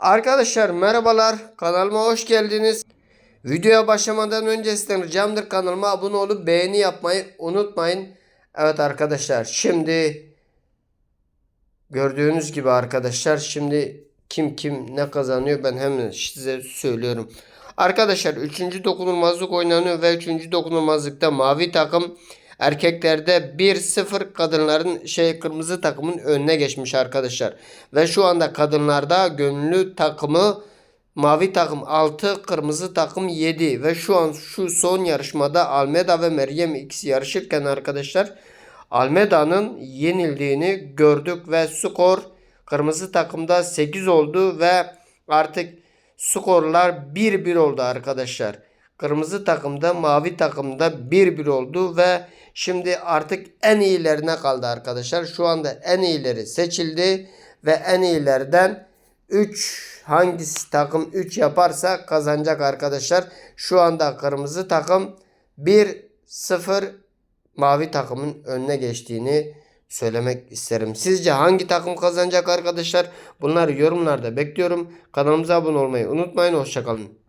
Arkadaşlar merhabalar kanalıma hoş geldiniz. Videoya başlamadan önce sizden ricamdır kanalıma abone olup beğeni yapmayı unutmayın. Evet arkadaşlar şimdi gördüğünüz gibi arkadaşlar şimdi kim kim ne kazanıyor ben hemen size söylüyorum. Arkadaşlar 3. dokunulmazlık oynanıyor ve 3. dokunulmazlıkta mavi takım erkeklerde 1-0 kadınların şey kırmızı takımın önüne geçmiş arkadaşlar. Ve şu anda kadınlarda gönüllü takımı mavi takım 6 kırmızı takım 7 ve şu an şu son yarışmada Almeda ve Meryem ikisi yarışırken arkadaşlar Almeda'nın yenildiğini gördük ve skor kırmızı takımda 8 oldu ve artık skorlar 1-1 oldu arkadaşlar. Kırmızı takımda mavi takımda 1-1 oldu ve şimdi artık en iyilerine kaldı arkadaşlar. Şu anda en iyileri seçildi ve en iyilerden 3 hangisi takım 3 yaparsa kazanacak arkadaşlar. Şu anda kırmızı takım 1-0 mavi takımın önüne geçtiğini söylemek isterim. Sizce hangi takım kazanacak arkadaşlar? Bunları yorumlarda bekliyorum. Kanalımıza abone olmayı unutmayın. Hoşçakalın.